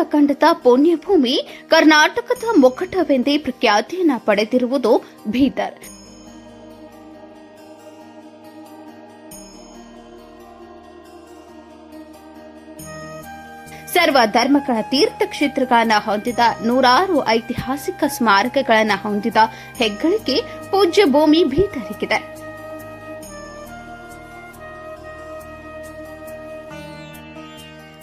ಉತ್ತರಾಖಂಡದ ಪುಣ್ಯಭೂಮಿ ಕರ್ನಾಟಕದ ಮುಖಟವೆಂದೇ ಪ್ರಖ್ಯಾತಿಯನ್ನ ಪಡೆದಿರುವುದು ಬೀದರ್ ಸರ್ವ ಧರ್ಮಗಳ ತೀರ್ಥಕ್ಷೇತ್ರಗಳನ್ನು ಹೊಂದಿದ ನೂರಾರು ಐತಿಹಾಸಿಕ ಸ್ಮಾರಕಗಳನ್ನ ಹೊಂದಿದ ಹೆಗ್ಗಳಿಕೆ ಪೂಜ್ಯ ಭೂಮಿ ಬೀದರಿಗಿದೆ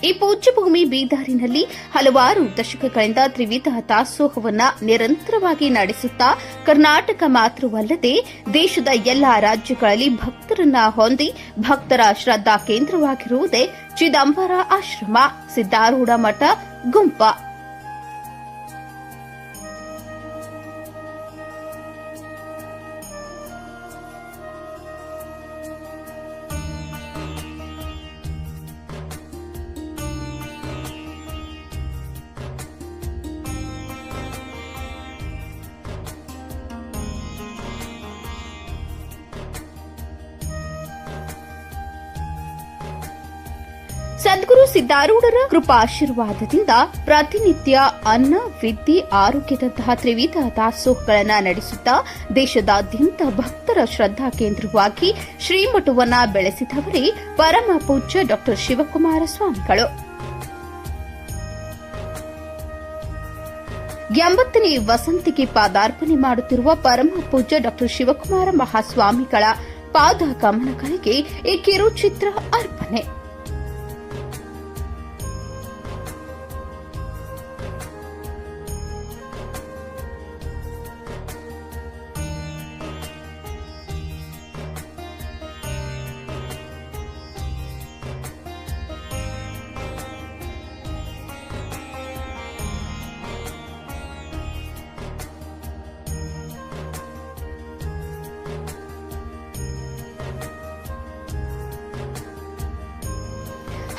ಈ ಪೂಜ್ಯಭೂಮಿ ಬೀದಾರಿನಲ್ಲಿ ಹಲವಾರು ದಶಕಗಳಿಂದ ತ್ರಿವಿಧ ದಾಸೋಹವನ್ನ ನಿರಂತರವಾಗಿ ನಡೆಸುತ್ತಾ ಕರ್ನಾಟಕ ಮಾತ್ರವಲ್ಲದೆ ದೇಶದ ಎಲ್ಲಾ ರಾಜ್ಯಗಳಲ್ಲಿ ಭಕ್ತರನ್ನ ಹೊಂದಿ ಭಕ್ತರ ಶ್ರದ್ಧಾ ಕೇಂದ್ರವಾಗಿರುವುದೇ ಚಿದಂಬರ ಆಶ್ರಮ, ಸಿದ್ದಾರೂಢ ಮಠ, ಗುಂಪ. ಸದ್ಗುರು ಸಿದ್ದಾರೂಢರ ಕೃಪಾಶೀರ್ವಾದದಿಂದ ಪ್ರತಿನಿತ್ಯ ಅನ್ನ, ವಿದ್ಯೆ, ಆರೋಗ್ಯದಂತಹ ತ್ರಿವಿಧ ದಾಸೋಹಗಳನ್ನು ನಡೆಸುತ್ತಾ ದೇಶದಾದ್ಯಂತ ಭಕ್ತರ ಶ್ರದ್ಧಾ ಕೇಂದ್ರವಾಗಿ ಶ್ರೀಮಠವನ್ನು ಬೆಳೆಸಿದವರೇ ಪರಮ ಪೂಜ್ಯ ಡಾಕ್ಟರ್ ಶಿವಕುಮಾರ ಸ್ವಾಮಿಗಳು. ಎಂಬತ್ತನೇ ವಸಂತಿಗೆ ಪಾದಾರ್ಪಣೆ ಮಾಡುತ್ತಿರುವ ಪರಮ ಪೂಜ್ಯ ಡಾಕ್ಟರ್ ಶಿವಕುಮಾರ ಮಹಾಸ್ವಾಮಿಗಳ ಪಾದ ಕಮನಗಳಿಗೆ ಈ ಕಿರುಚಿತ್ರ ಅರ್ಪಣೆ.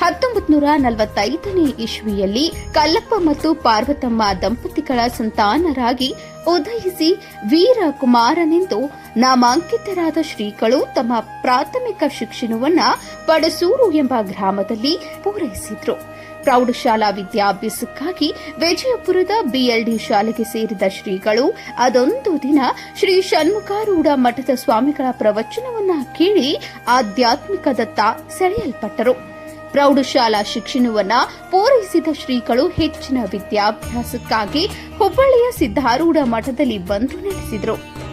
ಹತ್ತೊಂಬತ್ತು ನೂರ ನಲವತ್ತೈದನೇ ಇಸ್ವಿಯಲ್ಲಿ ಕಲ್ಲಪ್ಪ ಮತ್ತು ಪಾರ್ವತಮ್ಮ ದಂಪತಿಗಳ ಸಂತಾನರಾಗಿ ಉದಯಿಸಿ ವೀರಕುಮಾರನೆಂದು ನಾಮಾಂಕಿತರಾದ ಶ್ರೀಗಳು ತಮ್ಮ ಪ್ರಾಥಮಿಕ ಶಿಕ್ಷಣವನ್ನ ಪಡಸೂರು ಎಂಬ ಗ್ರಾಮದಲ್ಲಿ ಪೂರೈಸಿದ್ರು. ಪ್ರೌಢಶಾಲಾ ವಿದ್ಯಾಭ್ಯಾಸಕ್ಕಾಗಿ ವಿಜಯಪುರದ ಬಿಎಲ್ಡಿ ಶಾಲೆಗೆ ಸೇರಿದ ಶ್ರೀಗಳು ಅದೊಂದು ದಿನ ಶ್ರೀ ಷಣ್ಮುಖಾರೂಢ ಮಠದ ಸ್ವಾಮಿಗಳ ಪ್ರವಚನವನ್ನ ಕೇಳಿ ಆಧ್ಯಾತ್ಮಿಕದತ್ತ ಸೆಳೆಯಲ್ಪಟ್ಟರು. ಪ್ರೌಢಶಾಲಾ ಶಿಕ್ಷಣವನ್ನ ಪೂರೈಸಿದ ಶ್ರೀಗಳು ಹೆಚ್ಚಿನ ವಿದ್ಯಾಭ್ಯಾಸಕ್ಕಾಗಿ ಹುಬ್ಬಳ್ಳಿಯ ಸಿದ್ಧಾರೂಢ ಮಠದಲ್ಲಿ ಬಂದು ನೆಲೆಸಿದರು.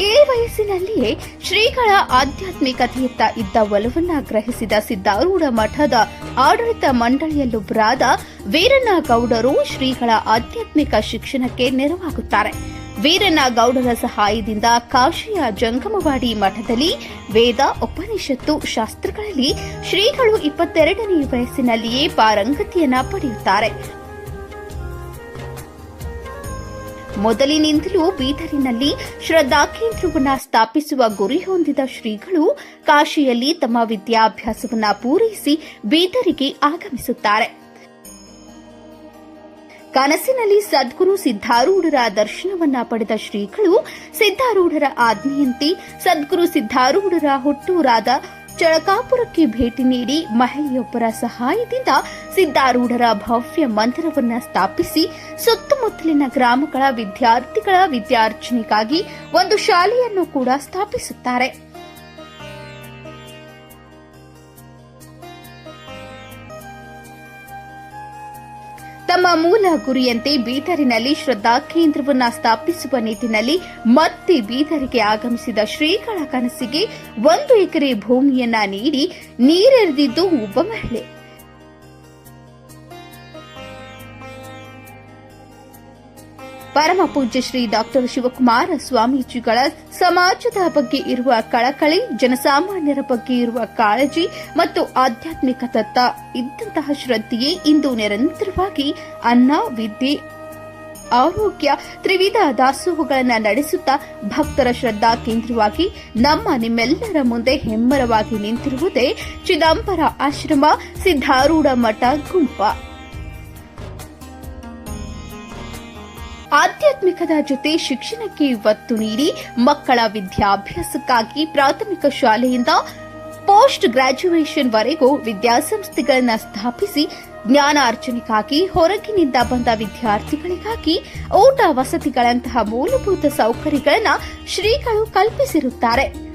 ಈ ವಯಸ್ಸಿನಲ್ಲಿಯೇ ಶ್ರೀಗಳ ಆಧ್ಯಾತ್ಮಿಕತೆಯತ್ತ ಇದ್ದ ಒಲವನ್ನ ಗ್ರಹಿಸಿದ ಸಿದ್ದಾರೂಢ ಮಠದ ಆಡಳಿತ ಮಂಡಳಿಯಲ್ಲೊಬ್ಬರಾದ ವೀರಣ್ಣ ಗೌಡರು ಶ್ರೀಗಳ ಆಧ್ಯಾತ್ಮಿಕ ಶಿಕ್ಷಣಕ್ಕೆ ನೆರವಾಗುತ್ತಾರೆ. ವೀರಣ್ಣ ಗೌಡರ ಸಹಾಯದಿಂದ ಕಾಶಿಯ ಜಂಗಮವಾಡಿ ಮಠದಲ್ಲಿ ವೇದ, ಉಪನಿಷತ್ತು ಶಾಸ್ತ್ರಗಳಲ್ಲಿ ಶ್ರೀಗಳು ಇಪ್ಪತ್ತೆರಡನೇ ವಯಸ್ಸಿನಲ್ಲಿಯೇ ಪಾರಂಗತಿಯನ್ನ ಪಡೆಯುತ್ತಾರೆ. ಮೊದಲಿನಿಂದಲೂ ಬೀದರಿನಲ್ಲಿ ಶ್ರದ್ಧಾ ಕೇಂದ್ರವನ್ನ ಸ್ಥಾಪಿಸುವ ಗುರಿ ಹೊಂದಿದ ಶ್ರೀಗಳು ಕಾಶಿಯಲ್ಲಿ ತಮ್ಮ ವಿದ್ಯಾಭ್ಯಾಸವನ್ನು ಪೂರೈಸಿ ಬೀದರಿಗೆ ಆಗಮಿಸುತ್ತಾರೆ. ಕನಸಿನಲ್ಲಿ ಸದ್ಗುರು ಸಿದ್ದಾರೂಢರ ದರ್ಶನವನ್ನ ಪಡೆದ ಶ್ರೀಗಳು ಸಿದ್ದಾರೂಢರ ಆಜ್ಞೆಯಂತೆ ಸದ್ಗುರು ಸಿದ್ದಾರೂಢರ ಹುಟ್ಟೂರಾದ ಚಳಕಾಪುರಕ್ಕೆ ಭೇಟಿ ನೀಡಿ ಮಹಿಳೆಯೊಬ್ಬರ ಸಹಾಯದಿಂದ ಸಿದ್ದಾರೂಢರ ಭವ್ಯ ಮಂದಿರವನ್ನು ಸ್ಥಾಪಿಸಿ ಸುತ್ತಮುತ್ತಲಿನ ಗ್ರಾಮಗಳ ವಿದ್ಯಾರ್ಥಿಗಳ ವಿದ್ಯಾರ್ಜನೆಗಾಗಿ ಒಂದು ಶಾಲೆಯನ್ನು ಕೂಡ ಸ್ಥಾಪಿಸುತ್ತಾರೆ. ತಮ್ಮ ಮೂಲ ಗುರಿಯಂತೆ ಬೀದರಿನಲ್ಲಿ ಶ್ರದ್ಧಾ ಕೇಂದ್ರವನ್ನ ಸ್ಥಾಪಿಸುವ ನಿಟ್ಟಿನಲ್ಲಿ ಮತ್ತೆ ಬೀದರಿಗೆ ಆಗಮಿಸಿದ ಶ್ರೀಗಳ ಕನಸಿಗೆ ಒಂದು ಎಕರೆ ಭೂಮಿಯನ್ನ ನೀಡಿ ನೀರೆರೆದಿದ್ದು ಒಬ್ಬ ಮಹಿಳೆ. ಪರಮ ಪೂಜ್ಯ ಶ್ರೀ ಡಾಕ್ಟರ್ ಶಿವಕುಮಾರ ಸ್ವಾಮೀಜಿಗಳ ಸಮಾಜದ ಬಗ್ಗೆ ಇರುವ ಕಳಕಳಿ, ಜನಸಾಮಾನ್ಯರ ಬಗ್ಗೆ ಇರುವ ಕಾಳಜಿ ಮತ್ತು ಆಧ್ಯಾತ್ಮಿಕ ತತ್ವ ಇದ್ದಂತಹ ಶ್ರದ್ಧೆಯೇ ಇಂದು ನಿರಂತರವಾಗಿ ಅನ್ನ, ವಿದ್ಯೆ, ಆರೋಗ್ಯ, ತ್ರಿವಿಧ ದಾಸೋಹಗಳನ್ನು ನಡೆಸುತ್ತಾ ಭಕ್ತರ ಶ್ರದ್ಧಾ ಕೇಂದ್ರವಾಗಿ ನಮ್ಮ ನಿಮ್ಮೆಲ್ಲರ ಮುಂದೆ ಹೆಮ್ಮರವಾಗಿ ನಿಂತಿರುವುದೇ ಚಿದಂಬರ ಆಶ್ರಮ, ಸಿದ್ಧಾರೂಢ ಮಠ, ಗುಂಪ. ಆಧ್ಯಾತ್ಮಿಕದ ಜೊತೆ ಶಿಕ್ಷಣಕ್ಕೆ ಒತ್ತು ನೀಡಿ ಮಕ್ಕಳ ವಿದ್ಯಾಭ್ಯಾಸಕ್ಕಾಗಿ ಪ್ರಾಥಮಿಕ ಶಾಲೆಯಿಂದ ಪೋಸ್ಟ್ ಗ್ರಾಜ್ಯುಯೇಷನ್ ವರೆಗೂ ವಿದ್ಯಾಸಂಸ್ಥೆಗಳನ್ನು ಸ್ಥಾಪಿಸಿ ಜ್ಞಾನಾರ್ಜನೆಗಾಗಿ ಹೊರಗಿನಿಂದ ಬಂದ ವಿದ್ಯಾರ್ಥಿಗಳಿಗಾಗಿ ಊಟ ವಸತಿಗಳಂತಹ ಮೂಲಭೂತ ಸೌಕರ್ಯಗಳನ್ನು ಶ್ರೀಗಳು ಕಲ್ಪಿಸಿರುತ್ತಾರೆ.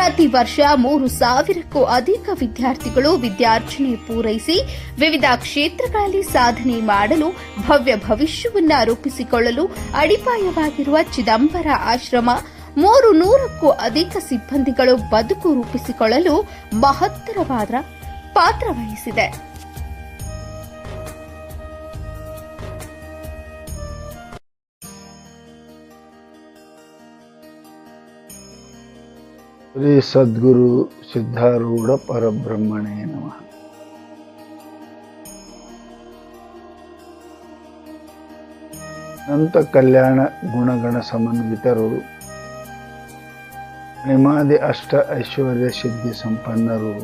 ಪ್ರತಿ ವರ್ಷ ಮೂರು ಸಾವಿರಕ್ಕೂ ಅಧಿಕ ವಿದ್ಯಾರ್ಥಿಗಳು ವಿದ್ಯಾರ್ಜನೆ ಪೂರೈಸಿ ವಿವಿಧ ಕ್ಷೇತ್ರಗಳಲ್ಲಿ ಸಾಧನೆ ಮಾಡಲು ಭವ್ಯ ಭವಿಷ್ಯವನ್ನ ರೂಪಿಸಿಕೊಳ್ಳಲು ಅಡಿಪಾಯವಾಗಿರುವ ಚಿದಂಬರ ಆಶ್ರಮ ಮೂರು ನೂರಕ್ಕೂ ಅಧಿಕ ಸಿಬ್ಬಂದಿಗಳು ಬದುಕು ರೂಪಿಸಿಕೊಳ್ಳಲು ಮಹತ್ತರವಾದ ಪಾತ್ರ ವಹಿಸಿದೆ. ಶ್ರೀ ಸದ್ಗುರು ಸಿದ್ಧಾರೂಢ ಪರಬ್ರಹ್ಮಣೇ ನಮಃ. ಅನಂತ ಕಲ್ಯಾಣ ಗುಣಗಣ ಸಮನ್ವಿತರು ನಿಮಾದಿ ಅಷ್ಟ ಐಶ್ವರ್ಯ ಸಿದ್ಧಿ ಸಂಪನ್ನರು,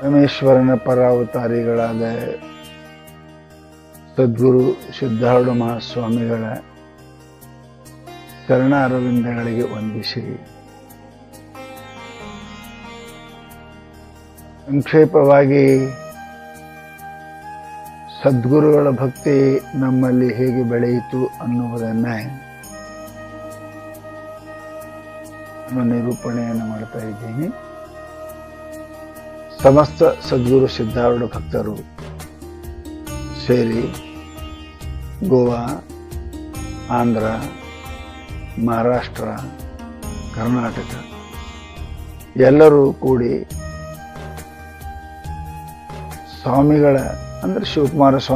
ಪರಮೇಶ್ವರನ ಪರಾವತಾರಿಗಳಾದ ಸದ್ಗುರು ಸಿದ್ಧಾರೂಢ ಮಹಾಸ್ವಾಮಿಗಳ ಚರಣ ಅರವಿಂದಗಳಿಗೆ ವಂದಿಸಿ. ಸಂಕ್ಷೇಪವಾಗಿ, ಸದ್ಗುರುಗಳ ಭಕ್ತಿ ನಮ್ಮಲ್ಲಿ ಹೇಗೆ ಬೆಳೆಯಿತು ಅನ್ನುವುದನ್ನೇ ನಾನು ನಿರೂಪಣೆಯನ್ನು ಮಾಡ್ತಾ ಇದ್ದೀನಿ. ಸಮಸ್ತ ಸದ್ಗುರು ಸಿದ್ಧಾರೂಢ ಭಕ್ತರು ಸೇರಿ ಗೋವಾ, ಆಂಧ್ರ ಮಹಾರಾಷ್ಟ್ರ ಕರ್ನಾಟಕ ಎಲ್ಲರೂ ಕೂಡಿ ಸ್ವಾಮಿಗಳ ಅಂದರೆ ಶಿವಕುಮಾರ ಸ್ವಾಮಿ